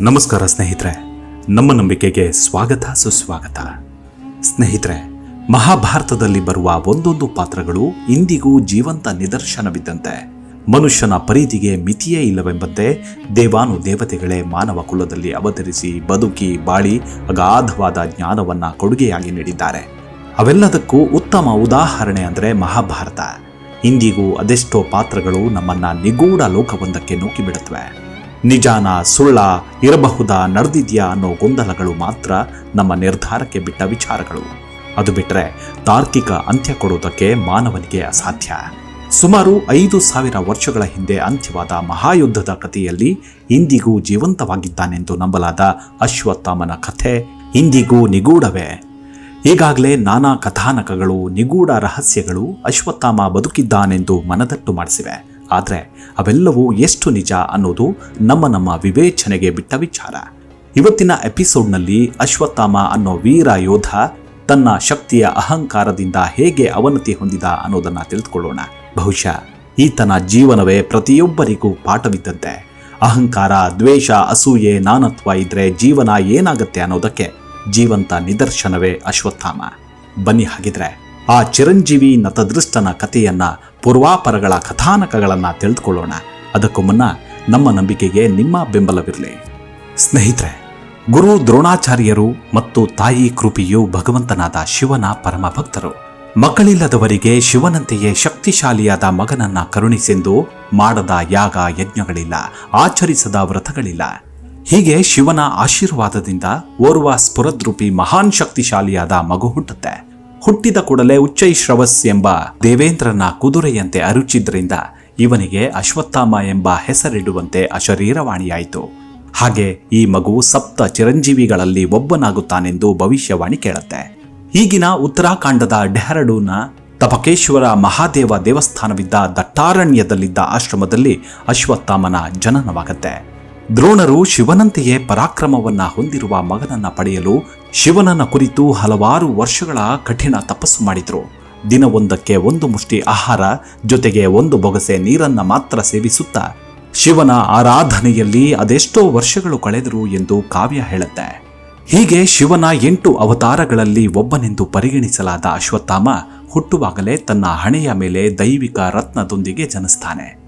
ನಮಸ್ಕಾರ ಸ್ನೇಹಿತರೆ, ನಮ್ಮ ನಂಬಿಕೆಗೆ ಸ್ವಾಗತ, ಸುಸ್ವಾಗತ. ಸ್ನೇಹಿತರೆ, ಮಹಾಭಾರತದಲ್ಲಿ ಬರುವ ಒಂದೊಂದು ಪಾತ್ರಗಳು ಇಂದಿಗೂ ಜೀವಂತ ನಿದರ್ಶನವಿದ್ದಂತೆ. ಮನುಷ್ಯನ ಪರಿಧಿಗೆ ಮಿತಿಯೇ ಇಲ್ಲವೆಂಬಂತೆ ದೇವಾನು ದೇವತೆಗಳೇ ಮಾನವ ಕುಲದಲ್ಲಿ ಅವತರಿಸಿ ಬದುಕಿ, ಬಾಳಿ, ಅಗಾಧವಾದ ಜ್ಞಾನವನ್ನ ಕೊಡುಗೆಯಾಗಿ ನೀಡಿದ್ದಾರೆ. ಅವೆಲ್ಲದಕ್ಕೂ ಉತ್ತಮ ಉದಾಹರಣೆ ಅಂದರೆ ಮಹಾಭಾರತ. ಇಂದಿಗೂ ಅದೆಷ್ಟೋ ಪಾತ್ರಗಳು ನಮ್ಮನ್ನ ನಿಗೂಢ ಲೋಕವೊಂದಕ್ಕೆ ನೂಕಿಬಿಡುತ್ತವೆ ನಿಜಾನ ಸುಳ್ಳ ಇರಬಹುದಾ ನಡೆದಿದೆಯಾ ಅನ್ನೋ ಗೊಂದಲಗಳು ಮಾತ್ರ ನಮ್ಮ ನಿರ್ಧಾರಕ್ಕೆ ಬಿಟ್ಟ ವಿಚಾರಗಳು. ಅದು ಬಿಟ್ಟರೆ ತಾರ್ಕಿಕ ಅಂತ್ಯ ಕೊಡುವುದಕ್ಕೆ ಮಾನವನಿಗೆ ಅಸಾಧ್ಯ. ಸುಮಾರು ಐದು ಸಾವಿರ ವರ್ಷಗಳ ಹಿಂದೆ ಅಂತ್ಯವಾದ ಮಹಾಯುದ್ಧದ ಕಥೆಯಲ್ಲಿ ಇಂದಿಗೂ ಜೀವಂತವಾಗಿದ್ದಾನೆಂದು ನಂಬಲಾದ ಅಶ್ವತ್ಥಾಮನ ಕಥೆ ಇಂದಿಗೂ ನಿಗೂಢವೇ. ಈಗಾಗಲೇ ನಾನಾ ಕಥಾನಕಗಳು ನಿಗೂಢ ರಹಸ್ಯಗಳು ಅಶ್ವತ್ಥಾಮ ಬದುಕಿದ್ದಾನೆಂದು ಮನದಟ್ಟು ಮಾಡಿಸಿವೆ. ಆದರೆ ಅವೆಲ್ಲವೂ ಎಷ್ಟು ನಿಜ ಅನ್ನೋದು ನಮ್ಮ ನಮ್ಮ ವಿವೇಚನೆಗೆ ಬಿಟ್ಟ ವಿಚಾರ. ಇವತ್ತಿನ ಎಪಿಸೋಡ್ನಲ್ಲಿ ಅಶ್ವತ್ಥಾಮ ಅನ್ನೋ ವೀರ ಯೋಧ ತನ್ನ ಶಕ್ತಿಯ ಅಹಂಕಾರದಿಂದ ಹೇಗೆ ಅವನತಿ ಹೊಂದಿದ ಅನ್ನೋದನ್ನ ತಿಳಿದುಕೊಳ್ಳೋಣ ಬಹುಶಃ ಈತನ ಜೀವನವೇ ಪ್ರತಿಯೊಬ್ಬರಿಗೂ ಪಾಠವಿದ್ದಂತೆ. ಅಹಂಕಾರ, ದ್ವೇಷ, ಅಸೂಯೆ, ನಾನತ್ವ ಇದ್ರೆ ಜೀವನ ಏನಾಗುತ್ತೆ ಅನ್ನೋದಕ್ಕೆ ಜೀವಂತ ನಿದರ್ಶನವೇ ಅಶ್ವತ್ಥಾಮ. ಬನ್ನಿ ಹಾಗಿದ್ರೆ ಆ ಚಿರಂಜೀವಿ ನತದೃಷ್ಟನ ಕಥೆಯನ್ನ ಪೂರ್ವಾಪರಗಳ ಕಥಾನಕಗಳನ್ನ ತಿಳಿದುಕೊಳ್ಳೋಣ. ಅದಕ್ಕೂ ಮುನ್ನ ನಮ್ಮ ನಂಬಿಕೆಗೆ ನಿಮ್ಮ ಬೆಂಬಲವಿರಲಿ. ಸ್ನೇಹಿತರೆ, ಗುರು ದ್ರೋಣಾಚಾರ್ಯರು ಮತ್ತು ತಾಯಿ ಕೃಪಿಯು ಭಗವಂತನಾದ ಶಿವನ ಪರಮ ಭಕ್ತರು ಮಕ್ಕಳಿಲ್ಲದವರಿಗೆ ಶಿವನಂತೆಯೇ ಶಕ್ತಿಶಾಲಿಯಾದ ಮಗನನ್ನ ಕರುಣಿಸೆಂದು ಮಾಡದ ಯಾಗ ಯಜ್ಞಗಳಿಲ್ಲ, ಆಚರಿಸದ ವ್ರತಗಳಿಲ್ಲ. ಹೀಗೆ ಶಿವನ ಆಶೀರ್ವಾದದಿಂದ ಓರ್ವ ಸ್ಫುರದ್ರೂಪಿ ಮಹಾನ್ ಶಕ್ತಿಶಾಲಿಯಾದ ಮಗು ಹುಟ್ಟುತ್ತೆ. ಹುಟ್ಟಿದ ಕೂಡಲೇ ಉಚ್ಚೈಶ್ರವಸ್ ಎಂಬ ದೇವೇಂದ್ರನ ಕುದುರೆಯಂತೆ ಅರುಚಿದ್ರಿಂದ ಇವನಿಗೆ ಅಶ್ವತ್ಥಾಮ ಎಂಬ ಹೆಸರಿಡುವಂತೆ ಅಶರೀರವಾಣಿಯಾಯಿತು. ಹಾಗೆ ಈ ಮಗು ಸಪ್ತ ಚಿರಂಜೀವಿಗಳಲ್ಲಿ ಒಬ್ಬನಾಗುತ್ತಾನೆಂದು ಭವಿಷ್ಯವಾಣಿ ಕೇಳುತ್ತೆ. ಈಗಿನ ಉತ್ತರಾಖಂಡದ ಡೆಹರಡೂನ ತಪಕೇಶ್ವರ ಮಹಾದೇವ ದೇವಸ್ಥಾನವಿದ್ದ ದಟ್ಟಾರಣ್ಯದಲ್ಲಿದ್ದ ಆಶ್ರಮದಲ್ಲಿ ಅಶ್ವತ್ಥಾಮನ ಜನನವಾಗತ್ತೆ. ದ್ರೋಣರು ಶಿವನಂತೆಯೇ ಪರಾಕ್ರಮವನ್ನ ಹೊಂದಿರುವ ಮಗನನ್ನ ಪಡೆಯಲು ಶಿವನನ್ನ ಕುರಿತು ಹಲವಾರು ವರ್ಷಗಳ ಕಠಿಣ ತಪಸ್ಸು ಮಾಡಿದ್ರು. ದಿನವೊಂದಕ್ಕೆ ಒಂದು ಮುಷ್ಟಿ ಆಹಾರ, ಜೊತೆಗೆ ಒಂದು ಬೊಗಸೆ ನೀರನ್ನ ಮಾತ್ರ ಸೇವಿಸುತ್ತಾ ಶಿವನ ಆರಾಧನೆಯಲ್ಲಿ ಅದೆಷ್ಟೋ ವರ್ಷಗಳು ಕಳೆದರು ಎಂದು ಕಾವ್ಯ ಹೇಳುತ್ತೆ. ಹೀಗೆ ಶಿವನ ಎಂಟು ಅವತಾರಗಳಲ್ಲಿ ಒಬ್ಬನೆಂದು ಪರಿಗಣಿಸಲಾದ ಅಶ್ವತ್ಥಾಮ ಹುಟ್ಟುವಾಗಲೇ ತನ್ನ ಹಣೆಯ ಮೇಲೆ ದೈವಿಕ ರತ್ನದೊಂದಿಗೆ ಜನಿಸ್ತಾನೆ.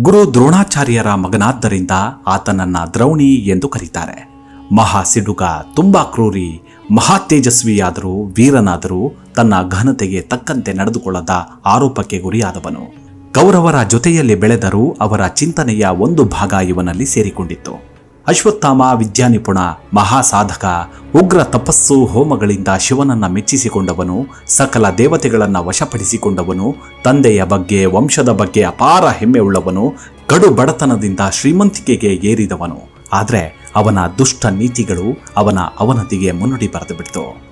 ಗುರು ದ್ರೋಣಾಚಾರ್ಯರ ಮಗನಾದ್ದರಿಂದ ಆತನನ್ನ ದ್ರೌಣಿ ಎಂದು ಕರೀತಾರೆ. ಮಹಾ ಸಿಡುಗ, ತುಂಬಾ ಕ್ರೂರಿ ಮಹಾ ತೇಜಸ್ವಿಯಾದರೂ ವೀರನಾದರೂ ತನ್ನ ಘನತೆಗೆ ತಕ್ಕಂತೆ ನಡೆದುಕೊಳ್ಳದ ಆರೋಪಕ್ಕೆ ಗುರಿಯಾದವನು. ಕೌರವರ ಜೊತೆಯಲ್ಲಿ ಬೆಳೆದರೂ ಅವರ ಚಿಂತನೆಯ ಒಂದು ಭಾಗ ಇವನಲ್ಲಿ ಸೇರಿಕೊಂಡಿತ್ತು. ಅಶ್ವತ್ಥಾಮ ವಿದ್ಯಾನಿಪುಣ ಮಹಾಸಾಧಕ, ಉಗ್ರ ತಪಸ್ಸು ಹೋಮಗಳಿಂದ ಶಿವನನ್ನ ಮೆಚ್ಚಿಸಿಕೊಂಡವನು, ಸಕಲ ದೇವತೆಗಳನ್ನ ವಶಪಡಿಸಿಕೊಂಡವನು, ತಂದೆಯ ಬಗ್ಗೆ, ವಂಶದ ಬಗ್ಗೆ ಅಪಾರ ಹೆಮ್ಮೆ ಉಳ್ಳವನು ಕಡು ಬಡತನದಿಂದ ಶ್ರೀಮಂತಿಕೆಗೆ ಏರಿದವನು. ಆದರೆ ಅವನ ದುಷ್ಟ ನೀತಿಗಳು ಅವನ ಅವನತಿಗೆ ಮುನ್ನುಡಿ ಬರೆದು ಬಿಡ್ತು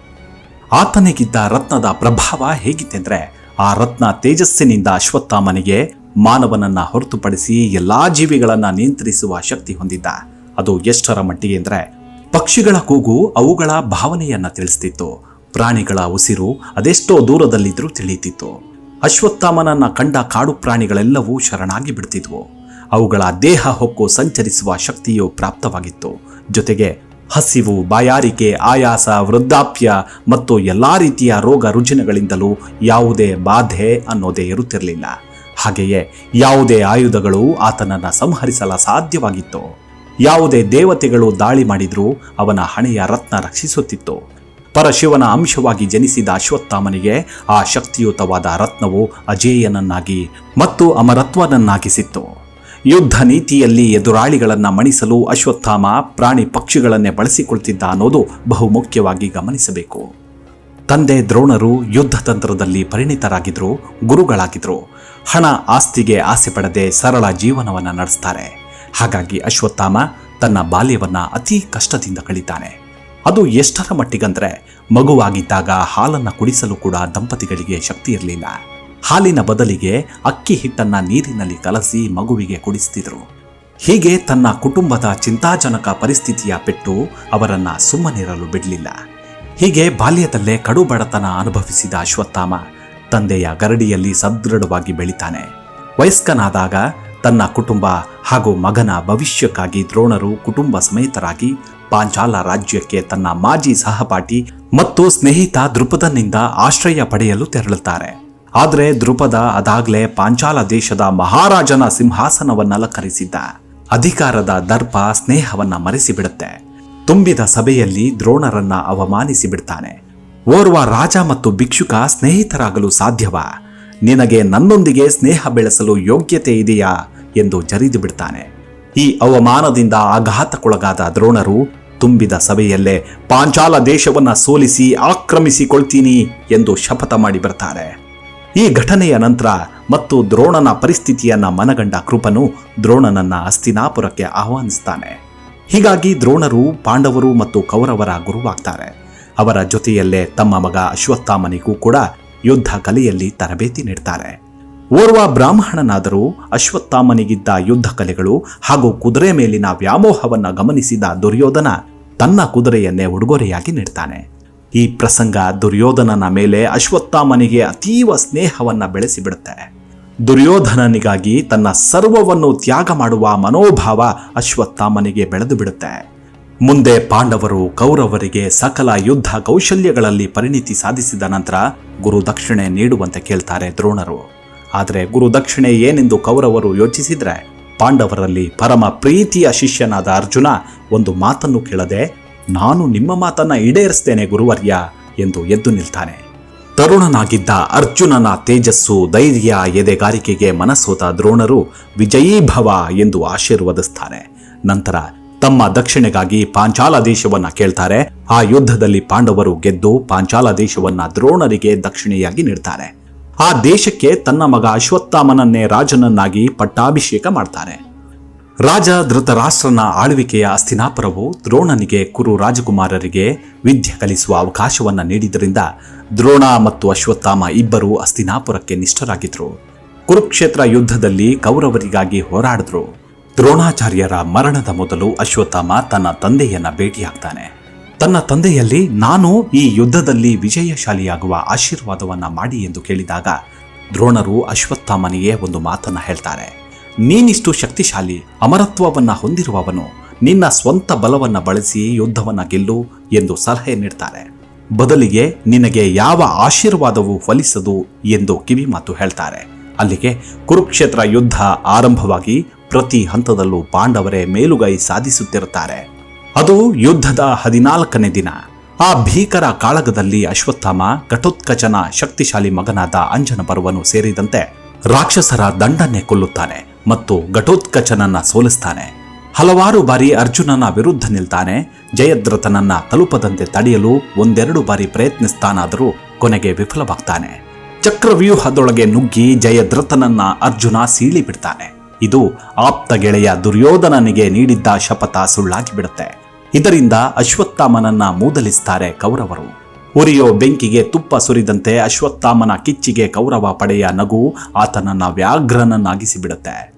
ಆತನಿಗಿದ್ದ ರತ್ನದ ಪ್ರಭಾವ ಹೇಗಿತ್ತೆಂದ್ರೆ, ಆ ರತ್ನ ತೇಜಸ್ಸಿನಿಂದ ಅಶ್ವತ್ಥಾಮನಿಗೆ ಮಾನವನನ್ನ ಹೊರತುಪಡಿಸಿ ಎಲ್ಲಾ ಜೀವಿಗಳನ್ನ ನಿಯಂತ್ರಿಸುವ ಶಕ್ತಿ ಹೊಂದಿದ್ದ. ಅದು ಎಷ್ಟರ ಮಟ್ಟಿಗೆ ಅಂದ್ರೆ, ಪಕ್ಷಿಗಳ ಕೂಗು ಅವುಗಳ ಭಾವನೆಯನ್ನ ತಿಳಿಸ್ತಿತ್ತು. ಪ್ರಾಣಿಗಳ ಉಸಿರು ಅದೆಷ್ಟೋ ದೂರದಲ್ಲಿದ್ರೂ ತಿಳಿಯುತ್ತಿತ್ತು. ಅಶ್ವತ್ಥಾಮನನ್ನ ಕಂಡ ಕಾಡು ಪ್ರಾಣಿಗಳೆಲ್ಲವೂ ಶರಣಾಗಿ ಬಿಡ್ತಿದ್ವು. ಅವುಗಳ ದೇಹ ಹೊಕ್ಕು ಸಂಚರಿಸುವ ಶಕ್ತಿಯು ಪ್ರಾಪ್ತವಾಗಿತ್ತು. ಜೊತೆಗೆ ಹಸಿವು, ಬಾಯಾರಿಕೆ, ಆಯಾಸ, ವೃದ್ಧಾಪ್ಯ ಮತ್ತು ಎಲ್ಲ ರೀತಿಯ ರೋಗ ರುಜಿನಗಳಿಂದಲೂ ಯಾವುದೇ ಬಾಧೆ ಅನ್ನೋದೇ ಇರುತ್ತಿರಲಿಲ್ಲ. ಹಾಗೆಯೇ ಯಾವುದೇ ಆಯುಧಗಳು ಆತನನ್ನು ಸಂಹರಿಸಲು ಸಾಧ್ಯವಾಗಿತ್ತು. ಯಾವುದೇ ದೇವತೆಗಳು ದಾಳಿ ಮಾಡಿದರೂ ಅವನ ಹಣೆಯ ರತ್ನ ರಕ್ಷಿಸುತ್ತಿತ್ತು. ಪರಶಿವನ ಅಂಶವಾಗಿ ಜನಿಸಿದ ಅಶ್ವತ್ಥಾಮನಿಗೆ ಆ ಶಕ್ತಿಯುತವಾದ ರತ್ನವು ಅಜೇಯನನ್ನಾಗಿ ಮತ್ತು ಅಮರತ್ವನನ್ನಾಗಿಸಿತ್ತು. ಯುದ್ಧ ನೀತಿಯಲ್ಲಿ ಎದುರಾಳಿಗಳನ್ನು ಮಣಿಸಲು ಅಶ್ವತ್ಥಾಮ ಪ್ರಾಣಿ ಪಕ್ಷಿಗಳನ್ನೇ ಬಳಸಿಕೊಳ್ತಿದ್ದ ಅನ್ನೋದು ಬಹುಮುಖ್ಯವಾಗಿ ಗಮನಿಸಬೇಕು. ತಂದೆ ದ್ರೋಣರು ಯುದ್ಧ ತಂತ್ರದಲ್ಲಿ ಪರಿಣಿತರಾಗಿದ್ರು, ಗುರುಗಳಾಗಿದ್ರು. ಹಣ ಆಸ್ತಿಗೆ ಆಸೆ ಪಡದೆ ಸರಳ ಜೀವನವನ್ನ ನಡೆಸ್ತಾರೆ. ಹಾಗಾಗಿ ಅಶ್ವತ್ಥಾಮ ತನ್ನ ಬಾಲ್ಯವನ್ನ ಅತಿ ಕಷ್ಟದಿಂದ ಕಳೀತಾನೆ. ಅದು ಎಷ್ಟರ ಮಟ್ಟಿಗಂದ್ರೆ ಮಗುವಾಗಿದ್ದಾಗ ಹಾಲನ್ನ ಕುಡಿಸಲು ಕೂಡ ದಂಪತಿಗಳಿಗೆ ಶಕ್ತಿ ಇರಲಿಲ್ಲ. ಹಾಲಿನ ಬದಲಿಗೆ ಅಕ್ಕಿ ಹಿಟ್ಟನ್ನ ನೀರಿನಲ್ಲಿ ಕಲಸಿ ಮಗುವಿಗೆ ಕುಡಿಸ್ತಿದ್ರು. ಹೀಗೆ ತನ್ನ ಕುಟುಂಬದ ಚಿಂತಾಜನಕ ಪರಿಸ್ಥಿತಿಯ ಪೆಟ್ಟು ಅವರನ್ನ ಸುಮ್ಮನಿರಲು ಬಿಡಲಿಲ್ಲ. ಹೀಗೆ ಬಾಲ್ಯದಲ್ಲೇ ಕಡು ಬಡತನ ಅನುಭವಿಸಿದ ಅಶ್ವತ್ಥಾಮ ತಂದೆಯ ಗರಡಿಯಲ್ಲಿ ಸದೃಢವಾಗಿ ಬೆಳಿತಾನೆ. ವಯಸ್ಕನಾದಾಗ ತನ್ನ ಕುಟುಂಬ ಹಾಗೂ ಮಗನ ಭವಿಷ್ಯಕ್ಕಾಗಿ ದ್ರೋಣರು ಕುಟುಂಬ ಸಮೇತರಾಗಿ ಪಾಂಚಾಲ ರಾಜ್ಯಕ್ಕೆ ತನ್ನ ಮಾಜಿ ಸಹಪಾಠಿ ಮತ್ತು ಸ್ನೇಹಿತ ದೃಪದನಿಂದ ಆಶ್ರಯ ಪಡೆಯಲು ತೆರಳುತ್ತಾರೆ. ಆದರೆ ದೃಪದ ಅದಾಗ್ಲೇ ಪಾಂಚಾಲ ದೇಶದ ಮಹಾರಾಜನ ಸಿಂಹಾಸನವನ್ನಲಂಕರಿಸಿದ್ದ ಅಧಿಕಾರದ ದರ್ಪ ಸ್ನೇಹವನ್ನ ಮರೆಸಿಬಿಡುತ್ತೆ. ತುಂಬಿದ ಸಭೆಯಲ್ಲಿ ದ್ರೋಣರನ್ನ ಅವಮಾನಿಸಿ ಬಿಡ್ತಾನೆ ಓರ್ವ ರಾಜ ಮತ್ತು ಭಿಕ್ಷುಕ ಸ್ನೇಹಿತರಾಗಲು ಸಾಧ್ಯವಾ? ನಿನಗೆ ನನ್ನೊಂದಿಗೆ ಸ್ನೇಹ ಬೆಳೆಸಲು ಯೋಗ್ಯತೆ ಇದೆಯಾ? ಎಂದು ಜರಿದು ಬಿಡ್ತಾನೆ ಈ ಅವಮಾನದಿಂದ ಆಘಾತಕ್ಕೊಳಗಾದ ದ್ರೋಣರು ತುಂಬಿದ ಸಭೆಯಲ್ಲೇ ಪಾಂಚಾಲ ದೇಶವನ್ನ ಸೋಲಿಸಿ ಆಕ್ರಮಿಸಿಕೊಳ್ತೀನಿ ಎಂದು ಶಪಥ ಮಾಡಿ ಬರ್ತಾರೆ ಈ ಘಟನೆಯ ನಂತರ ಮತ್ತು ದ್ರೋಣನ ಪರಿಸ್ಥಿತಿಯನ್ನ ಮನಗಂಡ ಕೃಪನು ದ್ರೋಣನನ್ನ ಅಸ್ತಿನಾಪುರಕ್ಕೆ ಆಹ್ವಾನಿಸ್ತಾನೆ. ಹೀಗಾಗಿ ದ್ರೋಣರು, ಪಾಂಡವರು ಮತ್ತು ಕೌರವರ ಗುರುವಾಗ್ತಾರೆ. ಅವರ ಜೊತೆಯಲ್ಲೇ ತಮ್ಮ ಮಗ ಅಶ್ವತ್ಥಾಮನಿಗೂ ಕೂಡ ಯುದ್ಧ ಕಲೆಯಲ್ಲಿ ತರಬೇತಿ ನೀಡ್ತಾರೆ. ಓರ್ವ ಬ್ರಾಹ್ಮಣನಾದರೂ ಅಶ್ವತ್ಥಾಮನಿಗಿದ್ದ ಯುದ್ಧ ಕಲೆಗಳು ಹಾಗೂ ಕುದುರೆ ಮೇಲಿನ ವ್ಯಾಮೋಹವನ್ನ ಗಮನಿಸಿದ ದುರ್ಯೋಧನ ತನ್ನ ಕುದುರೆಯನ್ನೇ ಉಡುಗೊರೆಯಾಗಿ ನೀಡ್ತಾನೆ. ಈ ಪ್ರಸಂಗ ದುರ್ಯೋಧನನ ಮೇಲೆ ಅಶ್ವತ್ಥಾಮನಿಗೆ ಅತೀವ ಸ್ನೇಹವನ್ನು ಬೆಳೆಸಿಬಿಡುತ್ತೆ. ದುರ್ಯೋಧನನಿಗಾಗಿ ತನ್ನ ಸರ್ವವನ್ನು ತ್ಯಾಗ ಮಾಡುವ ಮನೋಭಾವ ಅಶ್ವತ್ಥಾಮನಿಗೆ ಬೆಳೆದು ಬಿಡುತ್ತೆ. ಮುಂದೆ ಪಾಂಡವರು ಕೌರವರಿಗೆ ಸಕಲ ಯುದ್ಧ ಕೌಶಲ್ಯಗಳಲ್ಲಿ ಪರಿಣಿತಿ ಸಾಧಿಸಿದ ನಂತರ ಗುರು ದಕ್ಷಿಣೆ ನೀಡುವಂತೆ ಕೇಳ್ತಾರೆ ದ್ರೋಣರು. ಆದರೆ ಗುರು ದಕ್ಷಿಣೆ ಏನೆಂದು ಕೌರವರು ಯೋಚಿಸಿದ್ರೆ ಪಾಂಡವರಲ್ಲಿ ಪರಮ ಪ್ರೀತಿಯ ಶಿಷ್ಯನಾದ ಅರ್ಜುನ ಒಂದು ಮಾತನ್ನು ಕೇಳದೆ ನಾನು ನಿಮ್ಮ ಮಾತನ್ನ ಈಡೇರಿಸ್ತೇನೆ, ಗುರುವರ್ಯ, ಎಂದು ಎದ್ದು ನಿಲ್ತಾನೆ. ತರುಣನಾಗಿದ್ದ ಅರ್ಜುನನ ತೇಜಸ್ಸು, ಧೈರ್ಯ, ಎದೆಗಾರಿಕೆಗೆ ಮನಸ್ಸೋತ ದ್ರೋಣರು ವಿಜಯೀಭವ ಎಂದು ಆಶೀರ್ವದಿಸ್ತಾರೆ. ನಂತರ ತಮ್ಮ ದಕ್ಷಿಣೆಗಾಗಿ ಪಾಂಚಾಲ ದೇಶವನ್ನ ಕೇಳ್ತಾರೆ. ಆ ಯುದ್ಧದಲ್ಲಿ ಪಾಂಡವರು ಗೆದ್ದು ಪಾಂಚಾಲ ದೇಶವನ್ನ ದ್ರೋಣರಿಗೆ ದಕ್ಷಿಣೆಯಾಗಿ ನೀಡ್ತಾರೆ. ಆ ದೇಶಕ್ಕೆ ತನ್ನ ಮಗ ಅಶ್ವತ್ಥಾಮನನ್ನೇ ರಾಜನನ್ನಾಗಿ ಪಟ್ಟಾಭಿಷೇಕ ಮಾಡ್ತಾರೆ. ರಾಜ ಧೃತರಾಷ್ಟ್ರನ ಆಳ್ವಿಕೆಯ ಅಸ್ಥಿನಾಪುರವು ದ್ರೋಣನಿಗೆ ಕುರು ರಾಜಕುಮಾರರಿಗೆ ವಿದ್ಯೆ ಕಲಿಸುವ ಅವಕಾಶವನ್ನು ನೀಡಿದ್ದರಿಂದ ದ್ರೋಣ ಮತ್ತು ಅಶ್ವತ್ಥಾಮ ಇಬ್ಬರೂ ಅಸ್ತಿನಾಪುರಕ್ಕೆ ನಿಷ್ಠರಾಗಿದ್ರು. ಕುರುಕ್ಷೇತ್ರ ಯುದ್ಧದಲ್ಲಿ ಕೌರವರಿಗಾಗಿ ಹೋರಾಡಿದ್ರು. ದ್ರೋಣಾಚಾರ್ಯರ ಮರಣದ ಮೊದಲು ಅಶ್ವತ್ಥಾಮ ತನ್ನ ತಂದೆಯನ್ನ ಭೇಟಿಯಾಗ್ತಾನೆ. ತನ್ನ ತಂದೆಯಲ್ಲಿ, ನಾನು ಈ ಯುದ್ಧದಲ್ಲಿ ವಿಜಯಶಾಲಿಯಾಗುವ ಆಶೀರ್ವಾದವನ್ನ ಮಾಡಿ ಎಂದು ಕೇಳಿದಾಗ ದ್ರೋಣರು ಅಶ್ವತ್ಥಾಮನಿಗೆ ಒಂದು ಮಾತನ್ನ ಹೇಳ್ತಾರೆ. ನೀನಿಷ್ಟು ಶಕ್ತಿಶಾಲಿ, ಅಮರತ್ವವನ್ನ ಹೊಂದಿರುವವನು, ನಿನ್ನ ಸ್ವಂತ ಬಲವನ್ನ ಬಳಸಿ ಯುದ್ಧವನ್ನ ಗೆಲ್ಲು ಎಂದು ಸಲಹೆ ನೀಡ್ತಾರೆ. ಬದಲಿಗೆ ನಿನಗೆ ಯಾವ ಆಶೀರ್ವಾದವೂ ಫಲಿಸದು ಎಂದು ಕಿವಿ ಮಾತು ಹೇಳ್ತಾರೆ. ಅಲ್ಲಿಗೆ ಕುರುಕ್ಷೇತ್ರ ಯುದ್ಧ ಆರಂಭವಾಗಿ ಪ್ರತಿ ಹಂತದಲ್ಲೂ ಪಾಂಡವರೇ ಮೇಲುಗೈ ಸಾಧಿಸುತ್ತಿರುತ್ತಾರೆ. ಅದು ಯುದ್ಧದ ಹದಿನಾಲ್ಕನೇ ದಿನ. ಆ ಭೀಕರ ಕಾಳಗದಲ್ಲಿ ಅಶ್ವತ್ಥಾಮ, ಘಟೋತ್ಕಚನ ಶಕ್ತಿಶಾಲಿ ಮಗನಾದ ಅಂಜನ ಪರ್ವನು ಸೇರಿದಂತೆ ರಾಕ್ಷಸರ ದಂಡನ್ನೇ ಕೊಲ್ಲುತ್ತಾನೆ. ಮತ್ತು ಘಟೋತ್ಕಚನನ್ನ ಸೋಲಿಸ್ತಾನೆ. ಹಲವಾರು ಬಾರಿ ಅರ್ಜುನನ ವಿರುದ್ಧ ನಿಲ್ತಾನೆ, ಜಯದ್ರಥನನ್ನ ತಲುಪದಂತೆ ತಡೆಯಲು ಒಂದೆರಡು ಬಾರಿ ಪ್ರಯತ್ನಿಸ್ತಾನಾದರೂ ಕೊನೆಗೆ ವಿಫಲವಾಗ್ತಾನೆ. ಚಕ್ರವ್ಯೂಹದೊಳಗೆ ನುಗ್ಗಿ ಜಯದ್ರಥನನ್ನ ಅರ್ಜುನ ಸೀಳಿ ಬಿಡ್ತಾನೆ. ಇದು ಆಪ್ತ ಗೆಳೆಯ ದುರ್ಯೋಧನನಿಗೆ ನೀಡಿದ್ದ ಶಪಥ ಸುಳ್ಳಾಗಿ ಬಿಡುತ್ತೆ. ಇದರಿಂದ ಅಶ್ವತ್ಥಾಮನನ್ನ ಮೂದಲಿಸ್ತಾರೆ ಕೌರವರು. ಉರಿಯೋ ಬೆಂಕಿಗೆ ತುಪ್ಪ ಸುರಿದಂತೆ ಅಶ್ವತ್ಥಾಮನ ಕಿಚ್ಚಿಗೆ ಕೌರವ ಪಡೆಯ ನಗು ಆತನನ್ನ ವ್ಯಾಘ್ರನನ್ನಾಗಿಸಿ ಬಿಡುತ್ತೆ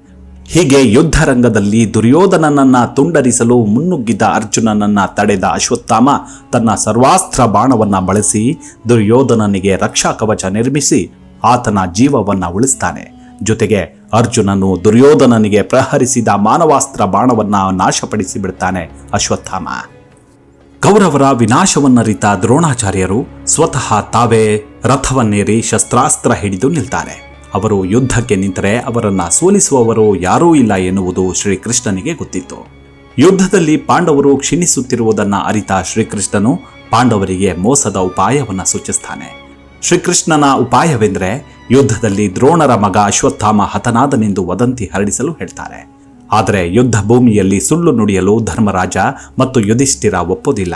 ಹೀಗೆ ಯುದ್ಧರಂಗದಲ್ಲಿ ದುರ್ಯೋಧನನನ್ನ ತುಂಡರಿಸಲು ಮುನ್ನುಗ್ಗಿದ ಅರ್ಜುನನನ್ನ ತಡೆದ ಅಶ್ವತ್ಥಾಮ ತನ್ನ ಸರ್ವಾಸ್ತ್ರ ಬಾಣವನ್ನ ಬಳಸಿ ದುರ್ಯೋಧನನಿಗೆ ರಕ್ಷಾ ಕವಚ ನಿರ್ಮಿಸಿ ಆತನ ಜೀವವನ್ನ ಉಳಿಸ್ತಾನೆ. ಜೊತೆಗೆ ಅರ್ಜುನನು ದುರ್ಯೋಧನನಿಗೆ ಪ್ರಹರಿಸಿದ ಮಾನವಾಸ್ತ್ರ ಬಾಣವನ್ನ ನಾಶಪಡಿಸಿ ಬಿಡ್ತಾನೆ ಅಶ್ವತ್ಥಾಮ. ಕೌರವರ ವಿನಾಶವನ್ನರಿತ ದ್ರೋಣಾಚಾರ್ಯರು ಸ್ವತಃ ತಾವೇ ರಥವನ್ನೇರಿ ಶಸ್ತ್ರಾಸ್ತ್ರ ಹಿಡಿದು ನಿಲ್ತಾರೆ. ಅವರು ಯುದ್ಧಕ್ಕೆ ನಿಂತರೆ ಅವರನ್ನು ಸೋಲಿಸುವವರು ಯಾರೂ ಇಲ್ಲ ಎನ್ನುವುದು ಶ್ರೀಕೃಷ್ಣನಿಗೆ ಗೊತ್ತಿತ್ತು. ಯುದ್ಧದಲ್ಲಿ ಪಾಂಡವರು ಕ್ಷೀಣಿಸುತ್ತಿರುವುದನ್ನು ಅರಿತ ಶ್ರೀಕೃಷ್ಣನು ಪಾಂಡವರಿಗೆ ಮೋಸದ ಉಪಾಯವನ್ನು ಸೂಚಿಸ್ತಾನೆ. ಶ್ರೀಕೃಷ್ಣನ ಉಪಾಯವೆಂದರೆ ಯುದ್ಧದಲ್ಲಿ ದ್ರೋಣರ ಮಗ ಅಶ್ವತ್ಥಾಮ ಹತನಾದನೆಂದು ವದಂತಿ ಹರಡಿಸಲು ಹೇಳ್ತಾರೆ. ಆದರೆ ಯುದ್ಧ ಭೂಮಿಯಲ್ಲಿ ಸುಳ್ಳು ನುಡಿಯಲು ಧರ್ಮರಾಜ ಮತ್ತು ಯುಧಿಷ್ಠಿರ ಒಪ್ಪೋದಿಲ್ಲ.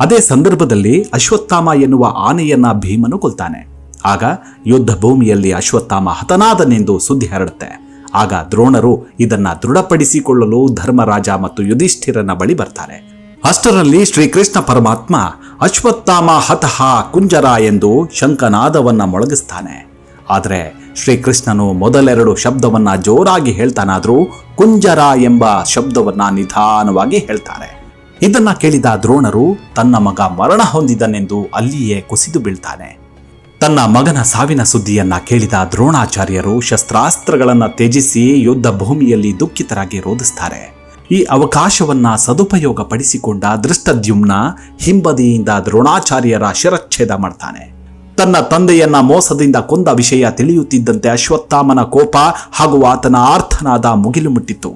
ಅದೇ ಸಂದರ್ಭದಲ್ಲಿ ಅಶ್ವತ್ಥಾಮ ಎನ್ನುವ ಆನೆಯನ್ನ ಭೀಮನು ಕೊಲ್ತಾನೆ. ಆಗ ಯುದ್ಧ ಭೂಮಿಯಲ್ಲಿ ಅಶ್ವತ್ಥಾಮ ಹತನಾದನೆಂದು ಸುದ್ದಿ ಹರಡುತ್ತೆ. ಆಗ ದ್ರೋಣರು ಇದನ್ನ ದೃಢಪಡಿಸಿಕೊಳ್ಳಲು ಧರ್ಮರಾಜ ಮತ್ತು ಯುಧಿಷ್ಠಿರನ ಬಳಿ ಬರ್ತಾರೆ. ಅಷ್ಟರಲ್ಲಿ ಶ್ರೀಕೃಷ್ಣ ಪರಮಾತ್ಮ ಅಶ್ವತ್ಥಾಮ ಹತಃ ಕುಂಜರ ಎಂದು ಶಂಕನಾದವನ್ನ ಮೊಳಗಿಸ್ತಾನೆ. ಆದರೆ ಶ್ರೀಕೃಷ್ಣನು ಮೊದಲೆರಡು ಶಬ್ದವನ್ನ ಜೋರಾಗಿ ಹೇಳ್ತಾನಾದರೂ ಕುಂಜರ ಎಂಬ ಶಬ್ದವನ್ನ ನಿಧಾನವಾಗಿ ಹೇಳ್ತಾರೆ. ಇದನ್ನ ಕೇಳಿದ ದ್ರೋಣರು ತನ್ನ ಮಗ ಮರಣ ಹೊಂದಿದನೆಂದು ಅಲ್ಲಿಯೇ ಕುಸಿದು ಬೀಳ್ತಾನೆ. ತನ್ನ ಮಗನ ಸಾವಿನ ಸುದ್ದಿಯನ್ನ ಕೇಳಿದ ದ್ರೋಣಾಚಾರ್ಯರು ಶಸ್ತ್ರಾಸ್ತ್ರಗಳನ್ನು ತ್ಯಜಿಸಿ ಯುದ್ಧ ಭೂಮಿಯಲ್ಲಿ ದುಃಖಿತರಾಗಿ ರೋಧಿಸ್ತಾರೆ. ಈ ಅವಕಾಶವನ್ನ ಸದುಪಯೋಗ ಪಡಿಸಿಕೊಂಡ ದೃಷ್ಟದ್ಯುಮ್ನ ಹಿಂಬದಿಯಿಂದ ದ್ರೋಣಾಚಾರ್ಯರ ಶಿರಚ್ಛೇದ ಮಾಡ್ತಾನೆ. ತನ್ನ ತಂದೆಯನ್ನ ಮೋಸದಿಂದ ಕೊಂದ ವಿಷಯ ತಿಳಿಯುತ್ತಿದ್ದಂತೆ ಅಶ್ವತ್ಥಾಮನ ಕೋಪ ಹಾಗೂ ಆತನ ಆರ್ಥನಾದ ಮುಗಿಲು ಮುಟ್ಟಿತು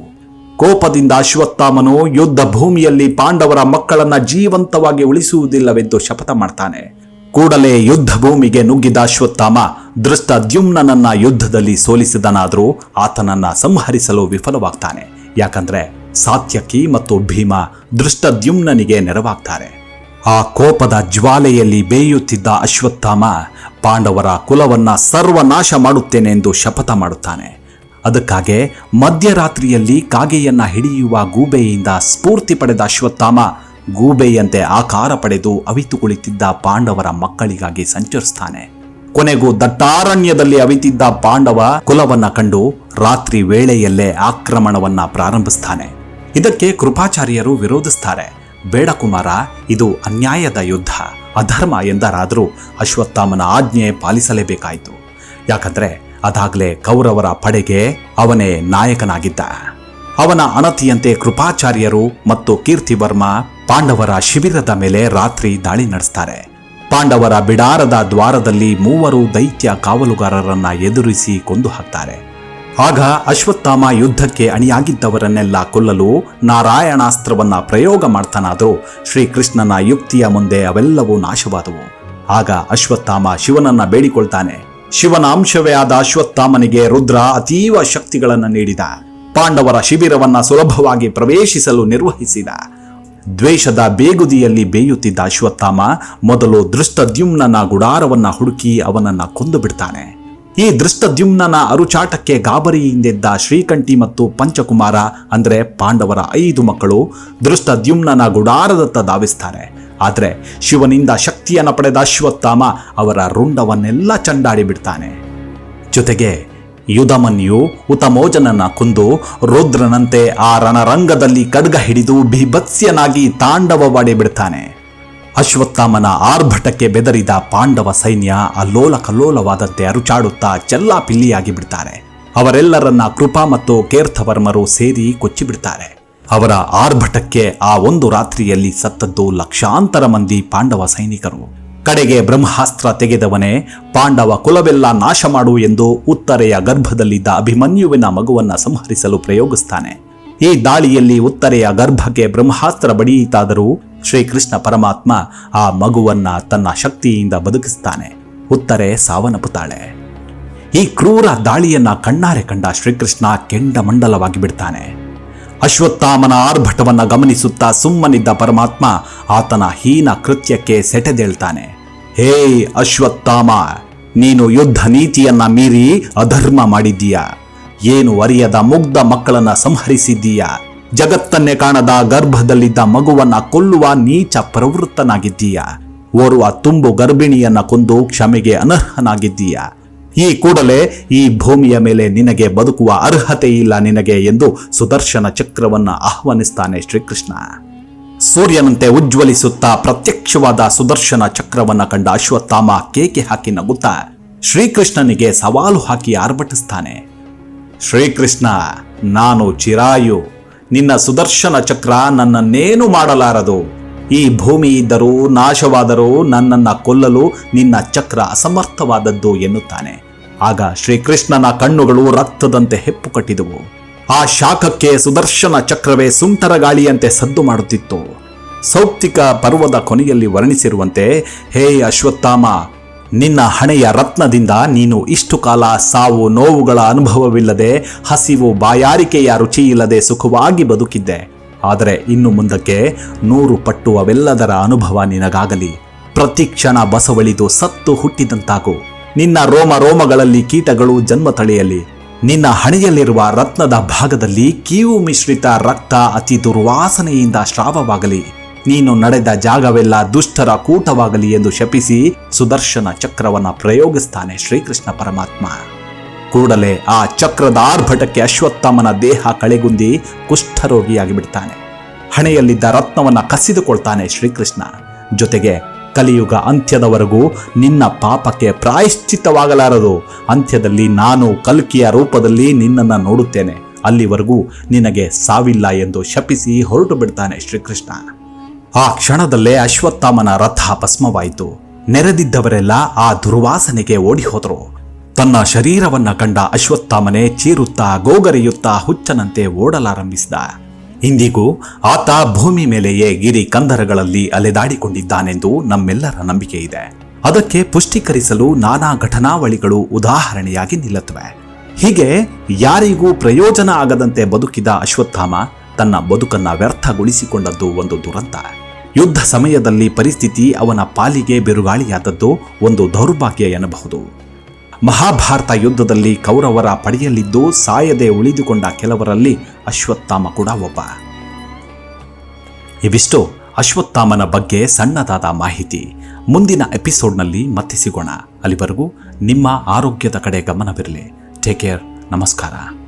ಕೋಪದಿಂದ ಅಶ್ವತ್ಥಾಮನು ಯುದ್ಧ ಭೂಮಿಯಲ್ಲಿ ಪಾಂಡವರ ಮಕ್ಕಳನ್ನ ಜೀವಂತವಾಗಿ ಉಳಿಸುವುದಿಲ್ಲವೆಂದು ಶಪಥ ಮಾಡ್ತಾನೆ. ಕೂಡಲೇ ಯುದ್ಧ ಭೂಮಿಗೆ ನುಗ್ಗಿದ ಅಶ್ವತ್ಥಾಮ ದೃಷ್ಟದ್ಯುಮ್ನನ್ನ ಯುದ್ಧದಲ್ಲಿ ಸೋಲಿಸಿದನಾದರೂ ಆತನನ್ನ ಸಂಹರಿಸಲು ವಿಫಲವಾಗ್ತಾನೆ. ಯಾಕಂದ್ರೆ ಸಾತ್ಯಕಿ ಮತ್ತು ಭೀಮ ದೃಷ್ಟದ್ಯುಮ್ನನಿಗೆ ನೆರವಾಗ್ತಾರೆ. ಆ ಕೋಪದ ಜ್ವಾಲೆಯಲ್ಲಿ ಬೇಯುತ್ತಿದ್ದ ಅಶ್ವತ್ಥಾಮ ಪಾಂಡವರ ಕುಲವನ್ನ ಸರ್ವನಾಶ ಮಾಡುತ್ತೇನೆ ಎಂದು ಶಪಥ ಮಾಡುತ್ತಾನೆ. ಅದಕ್ಕಾಗೆ ಮಧ್ಯರಾತ್ರಿಯಲ್ಲಿ ಕಾಗೆಯನ್ನ ಹಿಡಿಯುವ ಗೂಬೆಯಿಂದ ಸ್ಫೂರ್ತಿ ಪಡೆದ ಅಶ್ವತ್ಥಾಮ ಗೂಬೆಯಂತೆ ಆಕಾರ ಪಡೆದು ಅವಿತು ಕುಳಿತಿದ್ದ ಪಾಂಡವರ ಮಕ್ಕಳಿಗಾಗಿ ಸಂಚರಿಸ್ತಾನೆ. ಕೊನೆಗೂ ದಟ್ಟಾರಣ್ಯದಲ್ಲಿ ಅವಿತಿದ್ದ ಪಾಂಡವ ಕುಲವನ್ನ ಕಂಡು ರಾತ್ರಿ ವೇಳೆಯಲ್ಲೇ ಆಕ್ರಮಣವನ್ನ ಪ್ರಾರಂಭಿಸ್ತಾನೆ. ಇದಕ್ಕೆ ಕೃಪಾಚಾರ್ಯರು ವಿರೋಧಿಸ್ತಾರೆ. ಬೇಡ ಕುಮಾರ ಇದು ಅನ್ಯಾಯದ ಯುದ್ಧ. ಅಧರ್ಮ ಎಂದರಾದರೂ ಅಶ್ವತ್ಥಾಮನ ಆಜ್ಞೆ ಪಾಲಿಸಲೇಬೇಕಾಯಿತು. ಯಾಕಂದ್ರೆ ಅದಾಗಲೇ ಕೌರವರ ಪಡೆಗೆ ಅವನೇ ನಾಯಕನಾಗಿದ್ದ. ಅವನ ಅಣತಿಯಂತೆ ಕೃಪಾಚಾರ್ಯರು ಮತ್ತು ಕೀರ್ತಿವರ್ಮ ಪಾಂಡವರ ಶಿಬಿರದ ಮೇಲೆ ರಾತ್ರಿ ದಾಳಿ ನಡೆಸ್ತಾರೆ. ಪಾಂಡವರ ಬಿಡಾರದ ದ್ವಾರದಲ್ಲಿ ಮೂವರು ದೈತ್ಯ ಕಾವಲುಗಾರರನ್ನ ಎದುರಿಸಿ ಕೊಂದು ಹಾಕ್ತಾರೆ. ಆಗ ಅಶ್ವತ್ಥಾಮ ಯುದ್ಧಕ್ಕೆ ಅಣಿಯಾಗಿದ್ದವರನ್ನೆಲ್ಲ ಕೊಲ್ಲಲು ನಾರಾಯಣಾಸ್ತ್ರವನ್ನ ಪ್ರಯೋಗ ಮಾಡ್ತಾನಾದರೂ. ಶ್ರೀಕೃಷ್ಣನ ಯುಕ್ತಿಯ ಮುಂದೆ ಅವೆಲ್ಲವೂ ನಾಶವಾದವು. ಆಗ ಅಶ್ವತ್ಥಾಮ ಶಿವನನ್ನ ಬೇಡಿಕೊಳ್ತಾನೆ. ಶಿವನ ಅಂಶವೇ ಆದ ಅಶ್ವತ್ಥಾಮನಿಗೆ ರುದ್ರ ಅತೀವ ಶಕ್ತಿಗಳನ್ನು ನೀಡಿದ. ಪಾಂಡವರ ಶಿಬಿರವನ್ನ ಸುಲಭವಾಗಿ ಪ್ರವೇಶಿಸಲು ನಿರ್ವಹಿಸಿದ. ದ್ವೇಷದ ಬೇಗುದಿಯಲ್ಲಿ ಬೇಯುತ್ತಿದ್ದ ಅಶ್ವತ್ಥಾಮ ಮೊದಲು ದೃಷ್ಟದ್ಯುಮ್ನ ಗುಡಾರವನ್ನ ಹುಡುಕಿ ಅವನನ್ನ ಕೊಂದು ಬಿಡ್ತಾನೆ. ಈ ದೃಷ್ಟದ್ಯುಮ್ನ ಅರುಚಾಟಕ್ಕೆ ಗಾಬರಿಯಿಂದಿದ್ದ ಶ್ರೀಕಂಠಿ ಮತ್ತು ಪಂಚಕುಮಾರ, ಅಂದ್ರೆ ಪಾಂಡವರ ಐದು ಮಕ್ಕಳು ದೃಷ್ಟದ್ಯುಮ್ನ ಗುಡಾರದತ್ತ ಧಾವಿಸ್ತಾರೆ. ಆದರೆ ಶಿವನಿಂದ ಶಕ್ತಿಯನ್ನು ಪಡೆದ ಅಶ್ವತ್ಥಾಮ ಅವರ ರುಂಡವನ್ನೆಲ್ಲ ಚಂಡಾಡಿ ಬಿಡ್ತಾನೆ. ಜೊತೆಗೆ ಯುಧಮನ್ಯು ಉತಮೋಜನನ್ನ ಕುಂದು ರುದ್ರನಂತೆ ಆ ರಣರಂಗದಲ್ಲಿ ಖಡ್ಗ ಹಿಡಿದು ಬಿಭತ್ಸ್ಯನಾಗಿ ತಾಂಡವವಾಡಿ ಬಿಡ್ತಾನೆ ಅಶ್ವತ್ಥಾಮನ ಆರ್ಭಟಕ್ಕೆ ಬೆದರಿದ ಪಾಂಡವ ಸೈನ್ಯ ಅಲ್ಲೋಲ ಕಲ್ಲೋಲವಾದಂತೆ ಅರುಚಾಡುತ್ತಾ ಚೆಲ್ಲಾಪಿಲ್ಲಿಯಾಗಿ ಬಿಡ್ತಾರೆ. ಅವರೆಲ್ಲರನ್ನ ಕೃಪಾ ಮತ್ತು ಕೇರ್ಥವರ್ಮರು ಸೇರಿ ಕೊಚ್ಚಿಬಿಡ್ತಾರೆ. ಅವರ ಆರ್ಭಟಕ್ಕೆ ಆ ಒಂದು ರಾತ್ರಿಯಲ್ಲಿ ಸತ್ತದ್ದು ಲಕ್ಷಾಂತರ ಮಂದಿ ಪಾಂಡವ ಸೈನಿಕರು. ಕಡೆಗೆ ಬ್ರಹ್ಮಾಸ್ತ್ರ ತೆಗೆದವನೇ, ಪಾಂಡವ ಕುಲವೆಲ್ಲ ನಾಶ ಮಾಡು ಎಂದು ಉತ್ತರೆಯ ಗರ್ಭದಲ್ಲಿದ್ದ ಅಭಿಮನ್ಯುವಿನ ಮಗುವನ್ನು ಸಂಹರಿಸಲು ಪ್ರಯೋಗಿಸ್ತಾನೆ. ಈ ದಾಳಿಯಲ್ಲಿ ಉತ್ತರೆಯ ಗರ್ಭಕ್ಕೆ ಬ್ರಹ್ಮಾಸ್ತ್ರ ಬಡಿಯಿತಾದರೂ ಶ್ರೀಕೃಷ್ಣ ಪರಮಾತ್ಮ ಆ ಮಗುವನ್ನ ತನ್ನ ಶಕ್ತಿಯಿಂದ ಬದುಕಿಸ್ತಾನೆ. ಉತ್ತರೆ ಸಾವನ್ನಪ್ಪುತ್ತಾಳೆ. ಈ ಕ್ರೂರ ದಾಳಿಯನ್ನ ಕಣ್ಣಾರೆ ಕಂಡ ಶ್ರೀಕೃಷ್ಣ ಕೆಂಡಮಂಡಲವಾಗಿ ಬಿಡ್ತಾನೆ. ಅಶ್ವತ್ಥಾಮನ ಆರ್ಭಟವನ್ನು ಗಮನಿಸುತ್ತಾ ಸುಮ್ಮನಿದ್ದ ಪರಮಾತ್ಮ ಆತನ ಹೀನ ಕೃತ್ಯಕ್ಕೆ ಸೆಟೆದೇಳ್ತಾನೆ. ಹೇ ಅಶ್ವತ್ಥಾಮ, ನೀನು ಯುದ್ಧ ನೀತಿಯನ್ನ ಮೀರಿ ಅಧರ್ಮ ಮಾಡಿದ್ದೀಯ? ಏನು ಅರಿಯದ ಮುಗ್ಧ ಮಕ್ಕಳನ್ನ ಸಂಹರಿಸಿದ್ದೀಯ? ಜಗತ್ತನ್ನೇ ಕಾಣದ ಗರ್ಭದಲ್ಲಿದ್ದ ಮಗುವನ್ನ ಕೊಲ್ಲುವ ನೀಚ ಪ್ರವೃತ್ತನಾಗಿದ್ದೀಯ? ಓರ್ವ ತುಂಬು ಗರ್ಭಿಣಿಯನ್ನ ಕೊಂದು ಕ್ಷಮೆಗೆ ಅನರ್ಹನಾಗಿದ್ದೀಯ? ಈ ಕೂಡಲೇ ಈ ಭೂಮಿಯ ಮೇಲೆ ನಿನಗೆ ಬದುಕುವ ಅರ್ಹತೆ ಇಲ್ಲ ನಿನಗೆ ಎಂದು ಸುದರ್ಶನ ಚಕ್ರವನ್ನ ಆಹ್ವಾನಿಸ್ತಾನೆ ಶ್ರೀಕೃಷ್ಣ. ಸೂರ್ಯನಂತೆ ಉಜ್ವಲಿಸುತ್ತಾ ಪ್ರತ್ಯಕ್ಷವಾದ ಸುದರ್ಶನ ಚಕ್ರವನ್ನ ಕಂಡ ಅಶ್ವತ್ಥಾಮ ಕೇಕೆ ಹಾಕಿ ನಗುತ್ತಾ ಶ್ರೀಕೃಷ್ಣನಿಗೆ ಸವಾಲು ಹಾಕಿ ಆರ್ಭಟಿಸ್ತಾನೆ. ಶ್ರೀಕೃಷ್ಣ, ನಾನು ಚಿರಾಯು. ನಿನ್ನ ಸುದರ್ಶನ ಚಕ್ರ ನನ್ನನ್ನೇನು ಮಾಡಲಾರದು. ಈ ಭೂಮಿ ಇದ್ದರೂ ನಾಶವಾದರೂ ನನ್ನನ್ನ ಕೊಲ್ಲಲು ನಿನ್ನ ಚಕ್ರ ಅಸಮರ್ಥವಾದದ್ದು ಎನ್ನುತ್ತಾನೆ. ಆಗ ಶ್ರೀಕೃಷ್ಣನ ಕಣ್ಣುಗಳು ರಕ್ತದಂತೆ ಹೆಪ್ಪು ಕಟ್ಟಿದವು ಆ ಶಾಖಕ್ಕೆ ಸುದರ್ಶನ ಚಕ್ರವೇ ಸುಂಟರ ಗಾಳಿಯಂತೆ ಸದ್ದು ಮಾಡುತ್ತಿತ್ತು. ಸೌಪ್ತಿಕ ಪರ್ವದ ಕೊನೆಯಲ್ಲಿ ವರ್ಣಿಸಿರುವಂತೆ, ಹೇ ಅಶ್ವತ್ಥಾಮ, ನಿನ್ನ ಹಣೆಯ ರತ್ನದಿಂದ ನೀನು ಇಷ್ಟು ಕಾಲ ಸಾವು ನೋವುಗಳ ಅನುಭವವಿಲ್ಲದೆ, ಹಸಿವು ಬಾಯಾರಿಕೆಯ ರುಚಿಯಿಲ್ಲದೆ ಸುಖವಾಗಿ ಬದುಕಿದ್ದೆ. ಆದರೆ ಇನ್ನು ಮುಂದಕ್ಕೆ ನೂರು ಪಟ್ಟು ಅವೆಲ್ಲದರ ಅನುಭವ ನಿನಗಾಗಲಿ. ಪ್ರತಿ ಕ್ಷಣ ಬಸವಳಿದು ಸತ್ತು ಹುಟ್ಟಿದಂತಾಗು. ನಿನ್ನ ರೋಮ ರೋಮಗಳಲ್ಲಿ ಕೀಟಗಳು ಜನ್ಮ ತಳೆಯಲಿ. ನಿನ್ನ ಹಣೆಯಲ್ಲಿರುವ ರತ್ನದ ಭಾಗದಲ್ಲಿ ಕೀವು ಮಿಶ್ರಿತ ರಕ್ತ ಅತಿ ದುರ್ವಾಸನೆಯಿಂದ ಸ್ರಾವವಾಗಲಿ ನೀನು ನಡೆದ ಜಾಗವೆಲ್ಲ ದುಷ್ಟರ ಕೂಟವಾಗಲಿ ಎಂದು ಶಪಿಸಿ ಸುದರ್ಶನ ಚಕ್ರವನ್ನ ಪ್ರಯೋಗಿಸ್ತಾನೆ ಶ್ರೀಕೃಷ್ಣ ಪರಮಾತ್ಮ. ಕೂಡಲೇ ಆ ಚಕ್ರದ ಆರ್ಭಟಕ್ಕೆ ಅಶ್ವತ್ಥಾಮನ ದೇಹ ಕಳೆಗುಂದಿ ಕುಷ್ಠರೋಗಿಯಾಗಿ ಬಿಡ್ತಾನೆ ಹಣೆಯಲ್ಲಿದ್ದ ರತ್ನವನ್ನ ಕಸಿದುಕೊಳ್ತಾನೆ ಶ್ರೀಕೃಷ್ಣ. ಜೊತೆಗೆ ಕಲಿಯುಗ ಅಂತ್ಯದವರೆಗೂ ನಿನ್ನ ಪಾಪಕ್ಕೆ ಪ್ರಾಯಶ್ಚಿತ್ತವಾಗಲಾರದು. ಅಂತ್ಯದಲ್ಲಿ ನಾನು ಕಲ್ಕಿಯ ರೂಪದಲ್ಲಿ ನಿನ್ನನ್ನು ನೋಡುತ್ತೇನೆ. ಅಲ್ಲಿವರೆಗೂ ನಿನಗೆ ಸಾವಿಲ್ಲ ಎಂದು ಶಪಿಸಿ ಹೊರಟು ಬಿಡ್ತಾನೆ ಶ್ರೀಕೃಷ್ಣ. ಆ ಕ್ಷಣದಲ್ಲೇ ಅಶ್ವತ್ಥಾಮನ ರಥ ಭಸ್ಮವಾಯಿತು. ನೆರೆದಿದ್ದವರೆಲ್ಲ ಆ ದುರ್ವಾಸನೆಗೆ ಓಡಿ ಹೋದರು ತನ್ನ ಶರೀರವನ್ನ ಕಂಡ ಅಶ್ವತ್ಥಾಮನೆ ಚೀರುತ್ತಾ ಗೋಗರೆಯುತ್ತಾ ಹುಚ್ಚನಂತೆ ಓಡಲಾರಂಭಿಸಿದ. ಇಂದಿಗೂ ಆತ ಭೂಮಿ ಮೇಲೆಯೇ ಗಿರಿ ಕಂದರಗಳಲ್ಲಿ ಅಲೆದಾಡಿಕೊಂಡಿದ್ದಾನೆಂದು ನಮ್ಮೆಲ್ಲರ ನಂಬಿಕೆ ಇದೆ. ಅದಕ್ಕೆ ಪುಷ್ಟೀಕರಿಸಲು ನಾನಾ ಘಟನಾವಳಿಗಳು ಉದಾಹರಣೆಯಾಗಿ ನಿಲ್ಲುತ್ತವೆ. ಹೀಗೆ ಯಾರಿಗೂ ಪ್ರಯೋಜನ ಆಗದಂತೆ ಬದುಕಿದ ಅಶ್ವತ್ಥಾಮ ತನ್ನ ಬದುಕನ್ನ ವ್ಯರ್ಥಗೊಳಿಸಿಕೊಂಡದ್ದು ಒಂದು ದುರಂತ. ಯುದ್ಧ ಸಮಯದಲ್ಲಿ ಪರಿಸ್ಥಿತಿ ಅವನ ಪಾಲಿಗೆ ಬಿರುಗಾಳಿಯಾದದ್ದು ಒಂದು ದೌರ್ಭಾಗ್ಯ ಎನ್ನಬಹುದು. ಮಹಾಭಾರತ ಯುದ್ಧದಲ್ಲಿ ಕೌರವರ ಪಡೆಯಲ್ಲಿದ್ದು ಸಾಯದೆ ಉಳಿದುಕೊಂಡ ಕೆಲವರಲ್ಲಿ ಅಶ್ವತ್ಥಾಮ ಕೂಡ ಒಬ್ಬ. ಇವಿಷ್ಟು ಅಶ್ವತ್ಥಾಮನ ಬಗ್ಗೆ ಸಣ್ಣದಾದ ಮಾಹಿತಿ. ಮುಂದಿನ ಎಪಿಸೋಡ್ನಲ್ಲಿ ಮತ್ತೆ ಸಿಗೋಣ ಅಲ್ಲಿವರೆಗೂ ನಿಮ್ಮ ಆರೋಗ್ಯದ ಕಡೆ ಗಮನವಿರಲಿ. Take care. ನಮಸ್ಕಾರ.